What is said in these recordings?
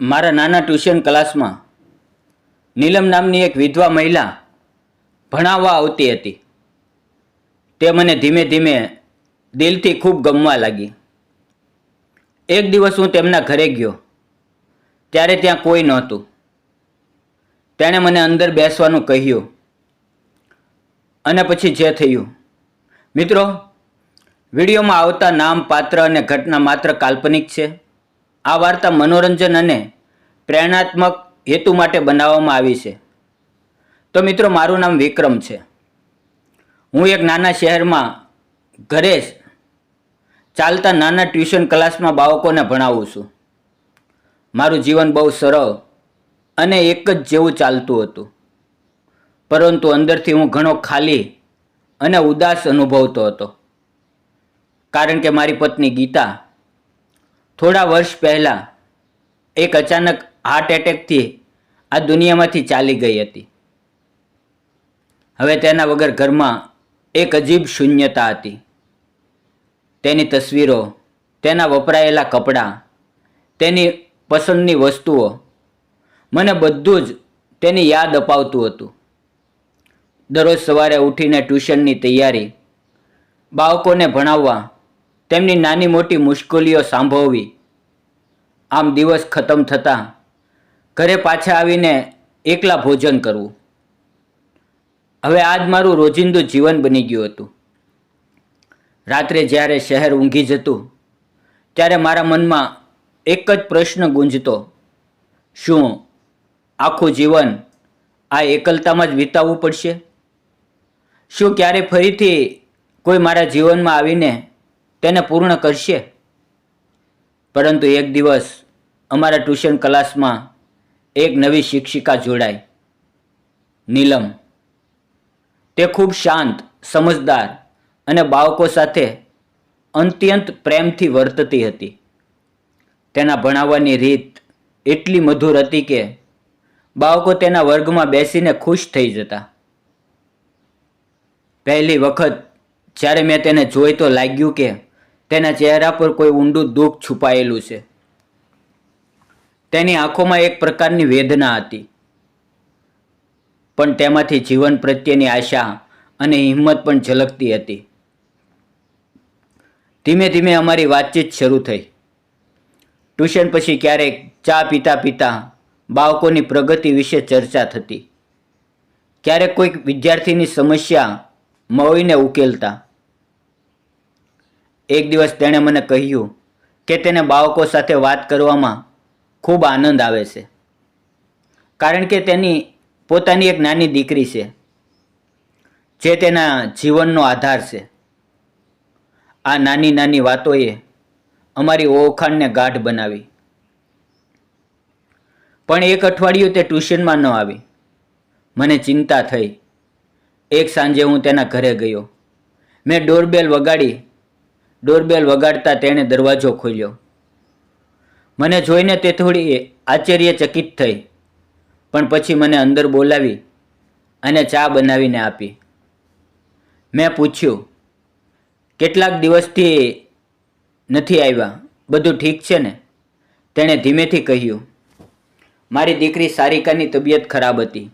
મારા નાના ટ્યુશન ક્લાસમાં નીલમ નામની એક વિધવા મહિલા ભણાવવા આવતી હતી. તે મને ધીમે ધીમે દિલથી ખૂબ ગમવા લાગી. એક દિવસ હું તેમના ઘરે ગયો. ત્યારે ત્યાં કોઈ નહોતું. તેણે મને અંદર બેસવાનું કહ્યું. અને પછી જે થયું. મિત્રો, વિડીયોમાં આવતા નામ, પાત્ર અને ઘટના માત્ર કાલ્પનિક છે. આ વાર્તા મનોરંજન અને પ્રેરણાત્મક હેતુ માટે બનાવવામાં આવી છે. તો મિત્રો, મારું નામ વિક્રમ છે. હું એક નાના શહેરમાં ઘરે ચાલતા નાના ટ્યુશન ક્લાસમાં બાળકોને ભણાવું છું. મારું જીવન બહુ સરળ અને એક જ જેવું ચાલતું હતું. પરંતુ અંદરથી હું ઘણો ખાલી અને ઉદાસ અનુભવતો હતો. કારણ કે મારી પત્ની ગીતા થોડા વર્ષ પહેલાં એક અચાનક હાર્ટ એટેકથી આ દુનિયામાંથી ચાલી ગઈ હતી. હવે તેના વગર ઘરમાં એક અજીબ શૂન્યતા હતી. તેની તસવીરો, તેના વપરાયેલા કપડાં, તેની પસંદની વસ્તુઓ મને બધું જ તેની યાદ અપાવતું હતું. દરરોજ સવારે ઉઠીને ટ્યુશનની તૈયારી બાળકોને ભણાવવા તેમની નાની મોટી મુશ્કેલીઓ સાંભળવી. આમ દિવસ ખતમ થતાં ઘરે પાછા આવીને એકલા ભોજન કરવું. હવે આજ મારું રોજિંદુ જીવન બની ગયું હતું. રાત્રે જ્યારે શહેર ઊંઘી જતું, ત્યારે મારા મનમાં એક જ પ્રશ્ન ગુંજતો. શું આખું જીવન આ એકલતામાં જ વિતાવવું પડશે? શું ક્યારે ફરીથી કોઈ મારા જીવનમાં આવીને તેને પૂર્ણ કરશે. પરંતુ એક દિવસ અમારા ટ્યુશન ક્લાસમાં એક નવી શિક્ષિકા જોડાઈ. નીલમ. તે ખૂબ શાંત, સમજદાર અને બાળકો સાથે અત્યંત પ્રેમથી વર્તતી હતી. તેના ભણાવવાની રીત એટલી મધુર હતી કે બાળકો તેના વર્ગમાં બેસીને ખુશ થઈ જતા. પહેલી વખત જ્યારે મેં તેને જોઈ તો લાગ્યું કે તેના ચહેરા પર કોઈ ઊંડું દુઃખ છુપાયેલું છે. તેની આંખોમાં એક પ્રકારની વેદના હતી. પણ તેમાંથી જીવન પ્રત્યેની આશા અને હિંમત પણ ઝલકતી હતી. ધીમે ધીમે અમારી વાતચીત શરૂ થઈ. ટ્યુશન પછી ક્યારેક ચા પીતા પીતા બાળકોની પ્રગતિ વિશે ચર્ચા થતી. ક્યારેક કોઈક વિદ્યાર્થીની સમસ્યા મળીને ઉકેલતા. એક દિવસ તેણે મને કહ્યું કે તેને બાળકો સાથે વાત કરવામાં ખૂબ આનંદ આવે છે. કારણ કે તેની પોતાની એક નાની દીકરી છે, જે તેના જીવનનો આધાર છે. આ નાની નાની વાતોએ અમારી ઓળખાણને ગાઢ બનાવી. પણ એક અઠવાડિયું તે ટ્યુશનમાં ન આવી. મને ચિંતા થઈ. એક સાંજે હું તેના ઘરે ગયો. મેં ડોરબેલ વગાડી ડોરબેલ વગાડતા તેણે દરવાજો ખોલ્યો. મને જોઈને તે થોડી આશ્ચર્યચકિત થઈ, પણ પછી મને અંદર બોલાવી અને ચા બનાવીને આપી. મેં પૂછ્યું, કેટલાક દિવસથી નથી આવ્યા? બધું ઠીક છે ને? તેણે ધીમેથી કહ્યું, મારી દીકરી સારિકાની તબિયત ખરાબ હતી.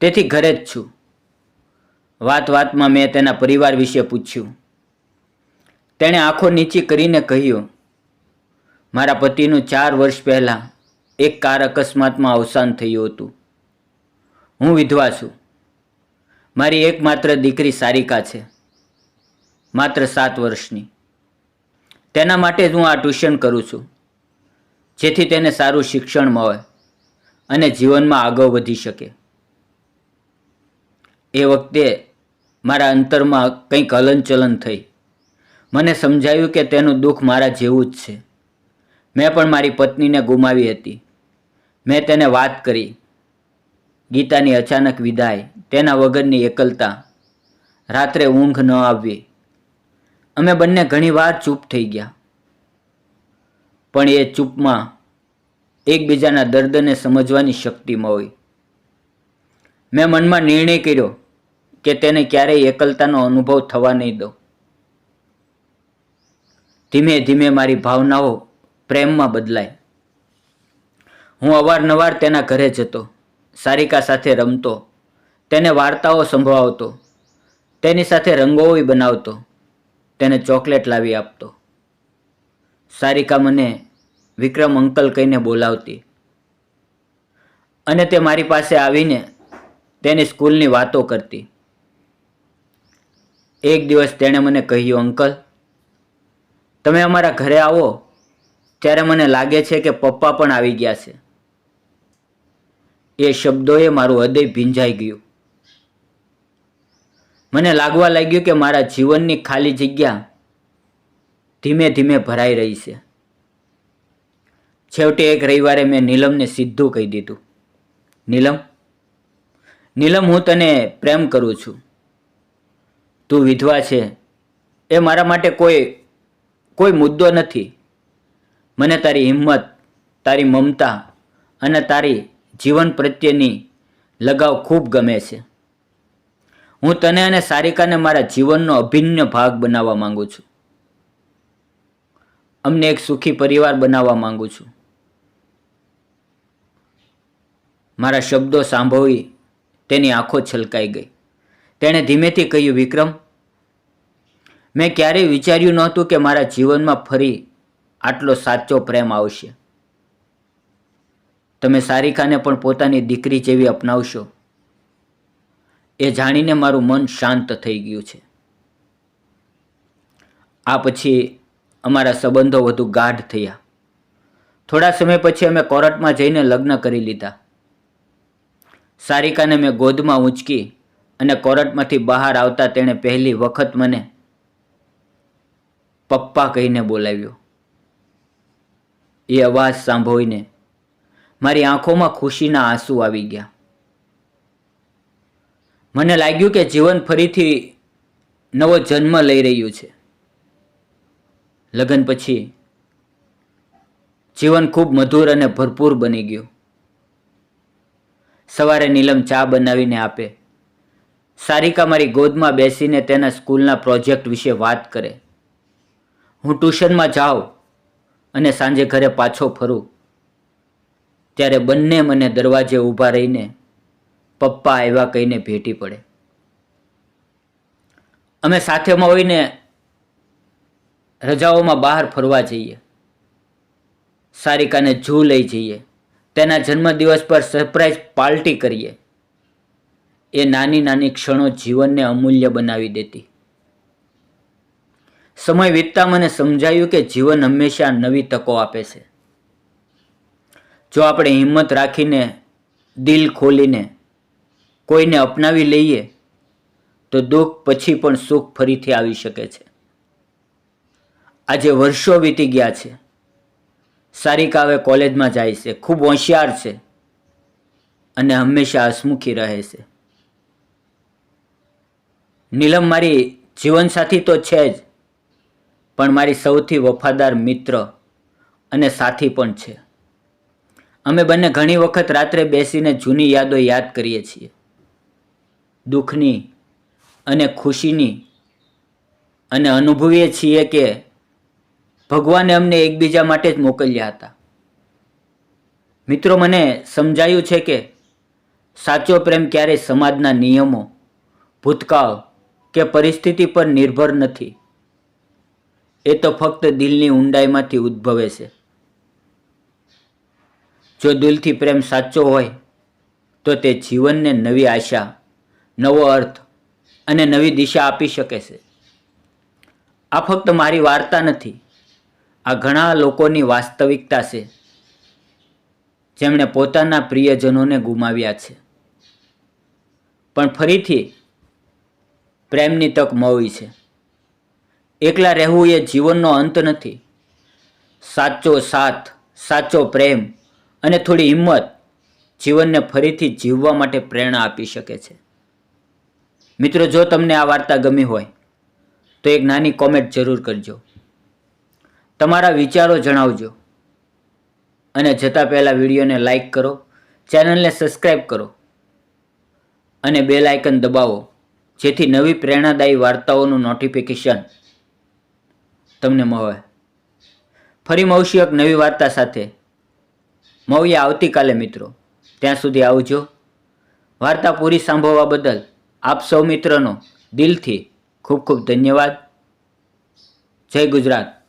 તેથી ઘરે જ છું. વાત વાતમાં મેં તેના પરિવાર વિશે પૂછ્યું તેણે આંખો નીચી કરીને કહ્યું, મારા પતિનું ચાર વર્ષ પહેલાં એક કાર અકસ્માતમાં અવસાન થયું હતું. હું વિધવા છું. મારી એકમાત્ર દીકરી સારિકા છે. માત્ર સાત વર્ષની. તેના માટે જ હું આ ટ્યુશન કરું છું, જેથી તેને સારું શિક્ષણ મળે અને જીવનમાં આગળ વધી શકે. એ વખતે મારા અંતરમાં કંઈક હલનચલન થઈ. મને સમજાયું કે તેનું દુઃખ મારા જેવું જ છે. મેં પણ મારી પત્નીને ગુમાવી હતી. મેં તેને વાત કરી. ગીતાની અચાનક વિદાય, તેના વગરની એકલતા. રાત્રે ઊંઘ ન આવવી અમે બંને ઘણીવાર ચૂપ થઈ ગયા. પણ એ ચૂપમાં એકબીજાના દર્દને સમજવાની શક્તિ મળી. મેં મનમાં નિર્ણય કર્યો કે તેને ક્યારેય એકલતાનો અનુભવ થવા નહીં દો ધીમે ધીમે મારી ભાવનાઓ પ્રેમમાં બદલાય. હું અવારનવાર તેના ઘરે જતો, સારિકા સાથે રમતો, તેને વાર્તાઓ સંભળાવતો, તેની સાથે રંગોળી બનાવતો, તેને ચોકલેટ લાવી આપતો. સારિકા મને વિક્રમ અંકલ કહીને બોલાવતી અને તે મારી પાસે આવીને તેની સ્કૂલની વાતો કરતી. એક દિવસ તેણે મને કહ્યું, અંકલ તમે અમારા ઘરે આવો, ત્યારે મને લાગે છે કે પપ્પા પણ આવી ગયા છે. એ શબ્દોએ મારું હૃદય ભીંજાઈ ગયું. મને લાગવા લાગ્યું કે મારા જીવનની ખાલી જગ્યા ધીમે ધીમે ભરાઈ રહી છે. છેવટે એક રવિવારે મેં નીલમને સીધું કહી દીધું. નીલમ નીલમ, હું તને પ્રેમ કરું છું. તું વિધવા છે. એ મારા માટે કોઈ કોઈ મુદ્દો નથી. મને તારી હિંમત, તારી મમતા અને તારી જીવન પ્રત્યેની લગાવ ખૂબ ગમે છે. હું તને અને સારિકાને મારા જીવનનો અભિન્ન ભાગ બનાવવા માંગુ છું. અમને એક સુખી પરિવાર બનાવવા માંગુ છું. મારા શબ્દો સાંભળી તેની આંખો છલકાઈ ગઈ. તેણે ધીમેથી કહ્યું, વિક્રમ મેં ક્યારેય વિચાર્યું નહોતું કે મારા જીવનમાં ફરી આટલો સાચો પ્રેમ આવશે. તમે સારિકાને પણ પોતાની દીકરી જેવી અપનાવશો. એ જાણીને મારું મન શાંત થઈ ગયું છે. આ પછી અમારા સંબંધો વધુ ગાઢ થયા. થોડા સમય પછી અમે કોર્ટમાં જઈને લગ્ન કરી લીધા. સારિકાને મેં ગોદમાં ઊંચકી અને કોર્ટમાંથી બહાર આવતા તેણે પહેલી વખત મને પપ્પા કહીને બોલાવ્યો. એ અવાજ સાંભળીને મારી આંખોમાં ખુશીના આંસુ આવી ગયા. મને લાગ્યું કે જીવન ફરીથી નવો જન્મ લઈ રહ્યું છે. લગ્ન પછી જીવન ખૂબ મધુર અને ભરપૂર બની ગયું. સવારે નીલમ ચા બનાવીને આપે. સારિકા મારી ગોદમાં બેસીને તેના સ્કૂલના પ્રોજેક્ટ વિશે વાત કરે. હું ટ્યુશનમાં જાઉં અને સાંજે ઘરે પાછો ફરું. ત્યારે બંને મને દરવાજે ઊભા રહીને પપ્પા આવ્યા કહીને ભેટી પડે. અમે સાથેમાં હોઈને રજાઓમાં બહાર ફરવા જઈએ. સારિકાને જૂ લઈ જઈએ. તેના જન્મદિવસ પર સરપ્રાઈઝ પાર્ટી કરીએ. એ નાની નાની ક્ષણો જીવનને અમૂલ્ય બનાવી દેતી. સમય વીતતા મને સમજાયું કે જીવન હંમેશા નવી તકો આપે છે. જો આપણે હિંમત રાખીને દિલ ખોલીને કોઈને અપનાવી લઈએ, તો દુઃખ પછી પણ સુખ ફરીથી આવી શકે છે. આજે વર્ષો વીતી ગયા છે. સારિકા હવે કોલેજમાં જાય છે, ખૂબ હોશિયાર છે અને હંમેશા હસમુખી રહે છે. નીલમ મારી જીવનસાથી તો છે જ પણ મારી સૌથી વફાદાર મિત્ર અને સાથી પણ છે. અમે બંને ઘણી વખત રાત્રે બેસીને જૂની યાદો યાદ કરીએ છીએ. દુઃખની અને ખુશીની અને અનુભવીએ છીએ કે ભગવાને અમને એકબીજા માટે જ મોકલ્યા હતા. મિત્રો, મને સમજાયું છે કે સાચો પ્રેમ ક્યારેય સમાજના નિયમો, ભૂતકાળ કે પરિસ્થિતિ પર નિર્ભર નથી. એ તો ફક્ત દિલની ઊંડાઈમાંથી ઉદ્ભવે છે. જો દિલથી પ્રેમ સાચો હોય, તો તે જીવનને નવી આશા, નવો અર્થ અને નવી દિશા આપી શકે છે. આ ફક્ત મારી વાર્તા નથી, આ ઘણા લોકોની વાસ્તવિકતા છે, જેમણે પોતાના પ્રિયજનોને ગુમાવ્યા છે. પણ ફરીથી, પ્રેમની તક મળી છે. એકલા રહેવું એ જીવનનો અંત નથી. સાચો સાથ, સાચો પ્રેમ અને થોડી હિંમત જીવનને ફરીથી જીવવા માટે પ્રેરણા આપી શકે છે. મિત્રો, જો તમને આ વાર્તા ગમી હોય, તો એક નાની કોમેન્ટ જરૂર કરજો. તમારા વિચારો જણાવજો. અને જતાં પહેલાં વિડીયોને લાઈક કરો, ચેનલને સબસ્ક્રાઈબ કરો અને બેલ આઇકન દબાવો, જેથી નવી પ્રેરણાદાયી વાર્તાઓનું નોટિફિકેશન તમને મળે. ફરી મળશું એક નવી વાર્તા સાથે. મળીએ આવતીકાલે મિત્રો, ત્યાં સુધી આવજો. વાર્તા પૂરી સાંભળવા બદલ આપ સૌ મિત્રનો દિલથી ખૂબ ખૂબ ધન્યવાદ. જય ગુજરાત.